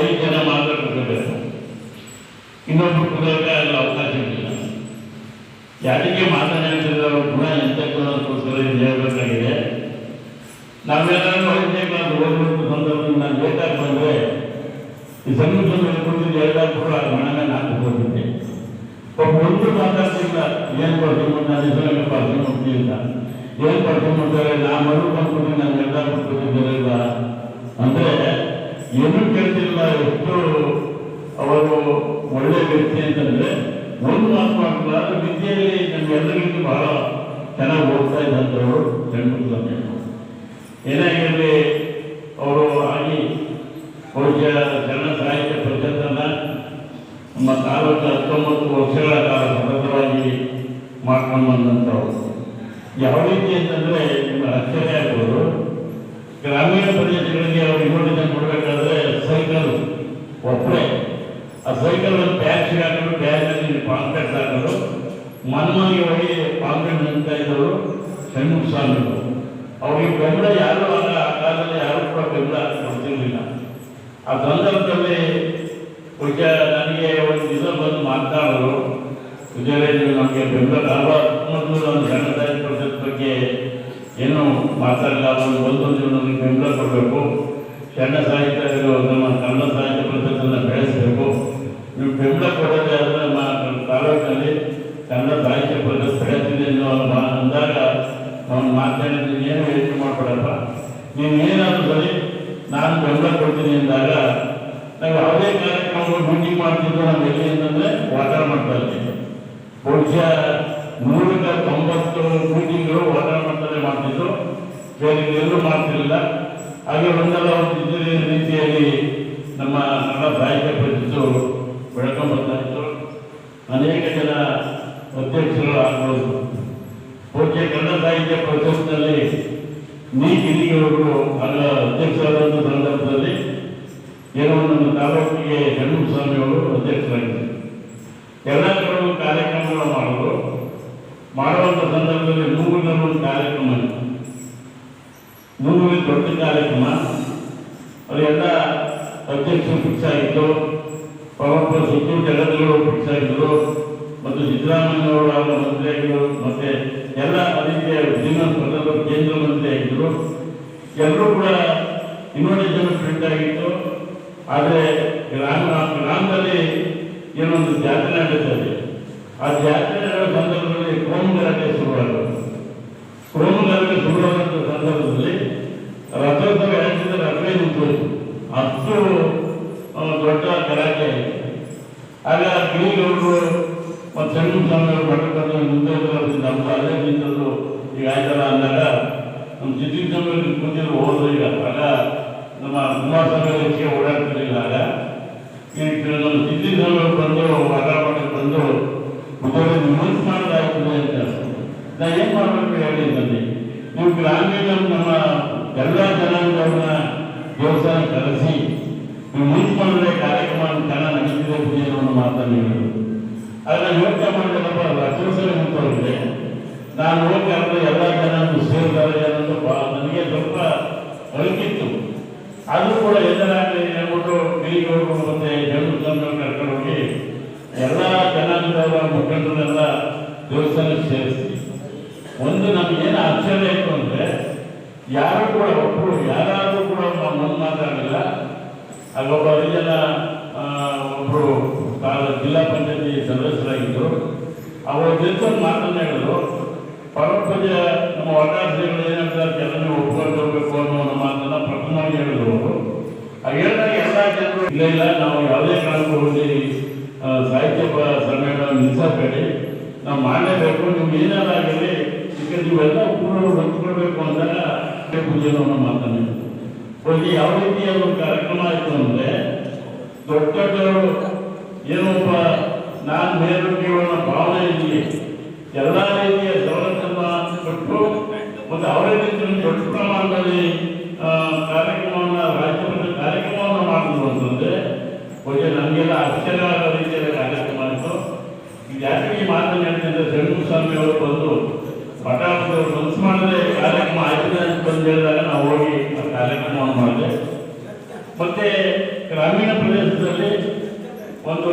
ಐದು ಜನ ಮಾತ್ರ ಕೂತ್ಕೋಬೇಕು ಇನ್ನೊಬ್ರು ಕೂಡೋಕೆ ಅಲ್ಲಿ ಅವಕಾಶ ಇಲ್ಲ ಯಾರಿಗೆ ಮಾತನಾಡ್ತಿದ್ರೆ ಕೂಡ ಗುಣ ಎಂತಕ್ಕೋಸ್ಕರ ಇದು ಹೇಳಬೇಕಾಗಿದೆ. ನಾವೆಲ್ಲರೂ ಕ್ಲಾಸ್ ಓದ್ಬಿಟ್ಟು ಸಂದರ್ಭದಲ್ಲಿ ನಾನು ಲೇಟಾಗಿ ಬಂದರೆ ಈ ಸಂಗೀತ ಕೂತಿದ್ದು ಹೇಳ್ದಾಗ ಕೂಡ ಮನೆ ನಾನು ಹೋಗಿದ್ದೆ. ಒಬ್ಬ ಒಂದು ಮಾತಾಡ್ತಿಲ್ಲ ಏನು ಬರ್ತೀನಿ ನಾನು ಹೆಸರಲ್ಲಿ ಬರ್ತೀನಿ ಹೋಗ್ತಿಲ್ಲ ಏನು ಬರ್ತೀನಿ ಮಾಡ್ತಾರೆ ನಾ ಮರು ಬಂದ್ಬಿಟ್ಟು ನಾನು ಎಲ್ಲ ಬಿಟ್ಬಿಟ್ಟಿದ್ದಾರಲ್ಲ ಅಂದರೆ ಏನೂ ಕೇಳ್ತಿಲ್ಲ ಎಷ್ಟು ಅವರು ಒಳ್ಳೆ ವ್ಯಕ್ತಿ ಅಂತಂದ್ರೆ, ಒಂದು ಮಾತು ಮಾಡಲ್ಲ ವಿದ್ಯೆಯಲ್ಲಿ ನಮ್ಗೆಲ್ಲರಿಗೂ ಬಹಳ ಚೆನ್ನಾಗಿ ಓದ್ತಾ ಇದ್ದಂಥವ್ರು ಹೆಣ್ಮಕ್ಳು ಏನಾಗಿರಲಿ, ಅವರು ಆಗಿ ಬಹುಶಃ ಜನ ಸಾಹಿತ್ಯ ಪರಿಷತ್ತನ್ನ ನಮ್ಮ ತಾಲೂಕು ಹತ್ತೊಂಬತ್ತು ವರ್ಷಗಳ ಕಾಲ ಸತತವಾಗಿ ಮಾಡ್ಕೊಂಡು ಬಂದಂಥವ್ರು. ಯಾವ ರೀತಿ ಅಂತಂದರೆ ನಿಮ್ಮ ಆಶ್ಚರ್ಯ ಆಗ್ಬೋದು. ಗ್ರಾಮೀಣ ಪ್ರದೇಶಗಳಿಗೆ ಅವರು ಯೋಜನೆ ಕೊಡಬೇಕಾದ್ರೆ ಸೈಕಲ್ ಒಬ್ಬರೇ ಆ ಸೈಕಲ್ ಒಂದು ಹಾಕಿದ್ರು ಟ್ಯಾಕ್ಸಿನಲ್ಲಿ ಪ್ಯಾಚ್ನಲ್ಲಿ ಹಾಕಿದ್ರು ಹಾಕೋದು ಮನ್ಮನಿಗೆ ಹೋಗಿ ಕಾಂಕ್ರೀಟ್ ನಿಂತ ಇದ್ದವರು ಷಣ್ಮುಖ ಸ್ವಾಮಿಗಳು. ಅವ್ರಿಗೆ ಬೆಂಬಲ ಯಾರು ಆಗ ಆ ಕಾಲದಲ್ಲಿ ಯಾರು ಕೂಡ ಬೆಂಬಲ ಕೊಡ್ತಿರ್ಲಿಲ್ಲ. ಆ ಸಂದರ್ಭದಲ್ಲಿ ಬಹುಶಃ ನನಗೆ ಒಂದು ದಿವಸ ಬಂದು ಮಾತನಾಡೋರು ವಿಜಯರೇ ನೀವು ನಮಗೆ ಬೆಂಬಲ ಅರವತ್ಮೂರು ಒಂದು ಸಣ್ಣ ಸಾಹಿತ್ಯ ಪರಿಷತ್ ಬಗ್ಗೆ ಏನು ಮಾತಾಡಲ್ಲ. ಒಂದು ಬಂದು ನೀವು ನಮಗೆ ಬೆಂಬಲ ಕೊಡಬೇಕು. ಸಣ್ಣ ಸಾಹಿತ್ಯ ನಮ್ಮ ಕನ್ನಡ ಸಾಹಿತ್ಯ ಪರಿಷತ್ತನ್ನು ಬೆಳೆಸಬೇಕು. ನೀವು ಬೆಂಬಲ ಕೊಡದೆ ಆದರೆ ನಮ್ಮ ತಾಲೂಕಿನಲ್ಲಿ ಕನ್ನಡ ಸಾಹಿತ್ಯ ಪರಿಷತ್ ಬೆಳೆಸಿದೆ ಅಂದಾಗ ನಾವು ಮಾತಾಡಿದ್ರೆ ಏನು ಯೋಚನೆ ಮಾಡ್ಬೇಡಪ್ಪ ನೀವು ಏನಾದರೂ ಸರಿ ನಾನು ಬೆಂಬಲ ಕೊಡ್ತೀನಿ ಅಂದಾಗ ನಾವು ಯಾವುದೇ ಕಾರ್ಯಕ್ರಮಗಳು ಮೀಟಿಂಗ್ ಮಾಡ್ತಿದ್ದು ನಾವು ಎಲ್ಲಿ ಅಂತಂದ್ರೆ ವಾಟರ್ ಮಾಡ್ತಾ ಇದ್ದೀವಿ ಬಹುಶಃ ನೂರಕ್ಕೆ ತೊಂಬತ್ತು ಮೀಟಿಂಗ್ಗಳು ವಾಟರ್ ಮಾಡ್ತಾನೆ ಮಾಡ್ತಿದ್ದು ಬೇರೆ ಎಲ್ಲೂ ಮಾಡ್ತಿರಲಿಲ್ಲ. ಹಾಗೆ ಒಂದಲ್ಲ ಒಂದು ರೀತಿಯಲ್ಲಿ ನಮ್ಮ ಕನ್ನಡ ಸಾಹಿತ್ಯ ಪರಿಷತ್ತು ಬೆಳ್ಕೊಂಡು ಬರ್ತಾ ಇತ್ತು ಅನೇಕ ಜನ ಅಧ್ಯಕ್ಷರು ಆಗ್ಬೋದು ಬಹುಶಃ ಕನ್ನಡ ಸಾಹಿತ್ಯ ಪರಿಷತ್ನಲ್ಲಿ ನೀ ಗಿರಿಗವರು ಆಗ ಅಧ್ಯಕ್ಷರಾದಂಥ ಸಂದರ್ಭದಲ್ಲಿ ಏನೋ ನಮ್ಮ ತಾಲೂಕಿಗೆ ಸ್ವಾಮಿಯವರು ಅಧ್ಯಕ್ಷರಾಗಿದ್ದರು. ಎಲ್ಲ ಕಡೆ ಕಾರ್ಯಕ್ರಮಗಳು ಮಾಡೋದು ಮಾಡುವಂಥ ಸಂದರ್ಭದಲ್ಲಿ ಮೂಗಿನಲ್ಲಿ ಒಂದು ಕಾರ್ಯಕ್ರಮ ಮೂಗಿನಲ್ಲಿ ದೊಡ್ಡ ಕಾರ್ಯಕ್ರಮ ಅವರೆಲ್ಲ ಅಧ್ಯಕ್ಷರು ಫಿಕ್ಸ್ ಆಗಿತ್ತು. ಪವಪ್ಪ ಸುತ್ತು ಜಗದ್ಗಳು ಫಿಕ್ಸ್ ಆಗಿದ್ದರು. ಮತ್ತು ಸಿದ್ದರಾಮಯ್ಯ ಅವರ ಮಂತ್ರಿಯಾಗಿದ್ದರು ಮತ್ತು ಎಲ್ಲ ರೀತಿಯ ವಿಭಿನ್ನ ಪದಗಳು ಕೇಂದ್ರ ಮಂತ್ರಿಯಾಗಿದ್ದರು ಎಲ್ಲರೂ ಕೂಡ ಇನ್ನೊಂದು ಪ್ರಿಂಟ್ ಆಗಿತ್ತು. ಆದರೆ ಗ್ರಾಮ, ಗ್ರಾಮದಲ್ಲಿ ಏನೊಂದು ಜಾತ್ರೆ ನಡೀತದೆ ಆ ಜಾತ್ರೆ ನಡೆಯುವ ಸಂದರ್ಭದಲ್ಲಿ ಮತ್ತು ಸಣ್ಣ ಸ್ವಾಮಿಯವರು ಮಠದಲ್ಲಿ ಮುಂದೆ ನಮ್ಮ ಅಲ್ಲೇ ನಿಂತದ್ದು. ಈಗ ಆಯ್ತಲ್ಲ, ಅಂದಾಗ ನಮ್ಮ ಚಿತ್ರ ಸ್ವಾಮಿಯವರು ಕೂತಿದ್ರು ಹೋದ್ರು ಈಗ. ಆಗ ನಮ್ಮ ಕುಮಾರಸ್ವಾಮಿ ಸ್ವಾಮಿಯವರಿಗೆ ಓಡಾಡ್ತಿರಲಿಲ್ಲ. ಆಗ ನಮ್ಮ ಚಿತ್ರ ಸ್ವಾಮಿಯವರು ಬಂದು ವಾಟಾಪಟ್ಟಕ್ಕೆ ಬಂದು ಮುಖ್ಯವಾಗಿ ಮನಸ್ಸು ಮಾಡೋದಾಗ್ತದೆ ಅಂತ ನಾ ಏನು ಮಾಡಬೇಕು ಹೇಳಿ ನನಗೆ ನೀವು ಗ್ರಾಮೀಣ ನಮ್ಮ ಎಲ್ಲ ಜನಾಂಗವ್ರನ್ನ ದೇವಸ್ಥಾನ ಕರೆಸಿ, ನೀವು ಮುನ್ಸ್ಕೊಂಡ್ರೆ ಕಾರ್ಯಕ್ರಮ ಕಣ ನಡೀತಿದೆ ಅನ್ನೋ ಮಾತನ್ನು ಆದ್ರೆ ಯೋಚನೆ ಮಾಡಿದಪ್ಪ ರಥೋತ್ಸವ ನಿಂತವ್ರಿಗೆ ನಾನು ಹೋಗಿ ಅಂದ್ರೆ ಎಲ್ಲ ಜನರು ಸೇರ್ತಾರೆ ಅನ್ನೋದು ನನಗೆ ಸ್ವಲ್ಪ ಅಳಕಿತ್ತು ಅದು ಕೂಡ ಎಲ್ಲರಾಗಲಿ ಹೇಳ್ಬಿಟ್ಟು ಗಿರಿಗೌಡರು ಮತ್ತೆ ಜನರು ಕರ್ಕೊಂಡು ಹೋಗಿ ಎಲ್ಲ ಜನಾಂಗದವರ ಮುಖಂಡರೆಲ್ಲ ದೇವಸ್ಥಾನಕ್ಕೆ ಸೇರಿಸಿ. ಒಂದು ನಮಗೇನು ಆಶ್ಚರ್ಯ ಇತ್ತು ಅಂದರೆ, ಯಾರು ಕೂಡ ಒಬ್ಬರು ಯಾರಾದರೂ ಕೂಡ ಮುಂದೆ ಮಾತಾಡಲಿಲ್ಲ ಒಬ್ಬ ಹರಿಜನ ಆ, ಒಬ್ಬರು ಕಾಲ ಜಿಲ್ಲಾ ಪಂಚಾಯತಿ ಸದಸ್ಯರಾಗಿದ್ದರು ಅವರು ತಿಳ್ಕೊಂಡು ಮಾತನ್ನ ಹೇಳಿದ್ರು ಪರೋಪಜ ನಮ್ಮ ಒಟ್ಟಾರ್ಥಿಗಳು ಏನಂತಾರೆ ಜನರನ್ನು ಒಪ್ಕೊಂಡು ಹೋಗ್ಬೇಕು ಅನ್ನೋ ಒಂದು ಮಾತನ್ನ ಪ್ರಥಮವಾಗಿ ಹೇಳಿದ್ರು ಅವರು ಹೇಳಿದಾಗ ಎಲ್ಲ ಜನರು ಇಲ್ಲ ಇಲ್ಲ, ನಾವು ಯಾವುದೇ ಕಾರಣಕ್ಕೂ ಹೋಗಿ ಸಾಹಿತ್ಯ ಸಮ್ಮೇಳನ ನಿಲ್ಲಿಸಬೇಡಿ ನಾವು ಮಾಡಲೇಬೇಕು, ನಿಮ್ಗೆ ಏನಾದಾಗಲಿ ಈಗ ನೀವೆಲ್ಲ ಪೂರ್ಣ ಹೊಂದ್ಕೊಳ್ಬೇಕು ಅಂದಾಗ ಪೂಜೆನೋ ಮಾತನ್ನ. ಹೋಗಿ ಯಾವ ರೀತಿಯ ಒಂದು ಕಾರ್ಯಕ್ರಮ ಆಯಿತು ಅಂದರೆ ದೊಡ್ಡ ದೊಡ್ಡ ಏನೊಬ್ಬ ನಾನು ಬೇರೆ ಕೇವಲ ಭಾವನೆ ಇದೆಯೇ ಎಲ್ಲ ರೀತಿಯ ಸವಲತ್ತನ್ನು ಕೊಟ್ಟು ಮತ್ತು ಅವರೇ ರೀತಿ ದೊಡ್ಡ ಪ್ರಮಾಣದಲ್ಲಿ ಕಾರ್ಯಕ್ರಮವನ್ನು ರಾಜ್ಯಮಟ್ಟದ ಕಾರ್ಯಕ್ರಮವನ್ನು ಮಾಡಿದ್ರು ಅಂತಂದರೆ ಬಹುಶಃ ನಮಗೆಲ್ಲ ಆಶ್ಚರ್ಯ ಆಗೋ ರೀತಿಯಲ್ಲಿ ಕಾರ್ಯಕ್ರಮ ಆಯಿತು ಈಗ ಯಾಕೆ ಮಾತನ್ನು ಹೇಳ್ತೀನಿ ಶಂಕು ಸ್ವಾಮಿ ಅವರು ಬಂದು ಪಟಾಕದವರು ಮನಸ್ಸು ಮಾಡದೆ ಕಾರ್ಯಕ್ರಮ ಆಯ್ತದೆ ಅಂತ ಬಂದು ಹೇಳಿದಾಗ ನಾವು ಹೋಗಿ ಆ ಕಾರ್ಯಕ್ರಮವನ್ನು ಮಾಡಿದೆ. ಮತ್ತೆ ಗ್ರಾಮೀಣ ಪ್ರದೇಶದಲ್ಲಿ ಒಂದು